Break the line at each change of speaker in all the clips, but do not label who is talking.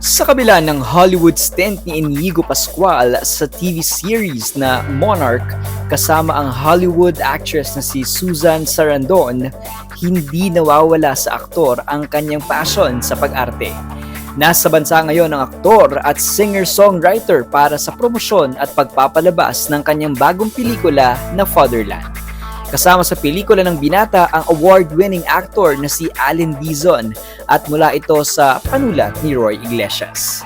Sa kabila ng Hollywood stint ni Inigo Pascual sa TV series na Monarch kasama ang Hollywood actress na si Susan Sarandon, hindi nawawala sa aktor ang kanyang passion sa pag-arte. Nasa bansa ngayon ang aktor at singer-songwriter para sa promosyon at pagpapalabas ng kanyang bagong pelikula na Fatherland. Kasama sa pelikula ng binata ang award-winning actor na si Allen Dizon at mula ito sa panulat ni Roy Iglesias.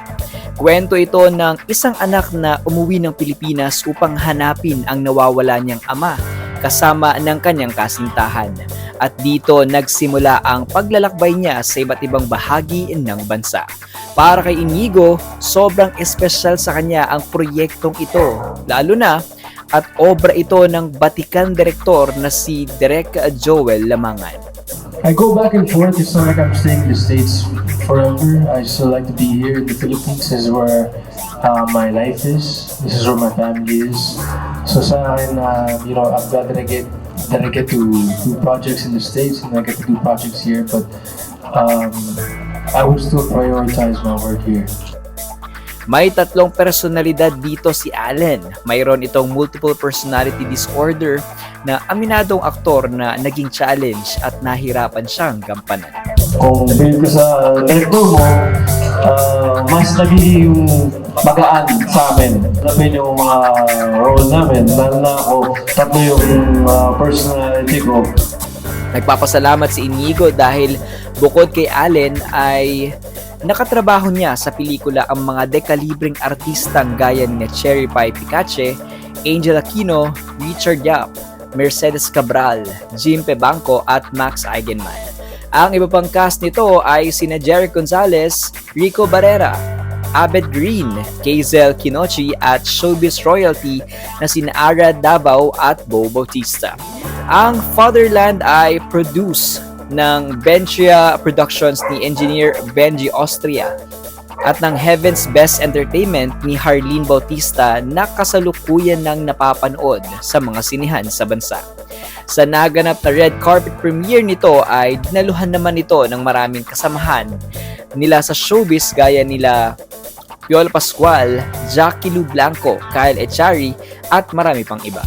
Kwento ito ng isang anak na umuwi ng Pilipinas upang hanapin ang nawawala niyang ama kasama ng kanyang kasintahan. At dito nagsimula ang paglalakbay niya sa iba't ibang bahagi ng bansa. Para kay Inigo, sobrang espesyal sa kanya ang proyektong ito, lalo na at obra ito ng Batikan Direktor na si Direk Joel Lamangan.
I go back and forth. It's not like I'm staying in the States forever. I still like to be here in the Philippines. This is where uh, my life is. This is where my family is. So sa akin, uh, you know, I'm glad that I get that I get to do projects in the States and I get to do projects here. But um, I would still prioritize my work here.
May tatlong personalidad dito si Allen. Mayroon itong multiple personality disorder na aminadong aktor na naging challenge at nahirapan siyang gampanan.
Kung bilhin ko sa director mo, uh, mas nagiging magaan sa amin. Alam yung mga role namin, lalo na ako, tatlo yung uh, personality ko.
Nagpapasalamat si Inigo dahil bukod kay Allen ay nakatrabaho niya sa pelikula ang mga dekalibreng artistang gaya ni Cherry Pie Picache, Angel Aquino, Richard Yap, Mercedes Cabral, Jim Pebanco at Max Eigenman. Ang iba pang cast nito ay sina Jerry Gonzalez, Rico Barrera, Abed Green, Kazel Kinochi at showbiz royalty na sina Ara Davao at Bo Bautista. Ang Fatherland ay produce ng Bentria Productions ni engineer Benji Austria at ng Heaven's Best Entertainment ni Harleen Bautista na kasalukuyan ng napapanood sa mga sinihan sa bansa. Sa naganap na red carpet premiere nito ay dinaluhan naman ito ng maraming kasamahan nila sa showbiz gaya nila Piolo Pascual, Jackie Lu Blanco, Kyle Echari at marami pang iba.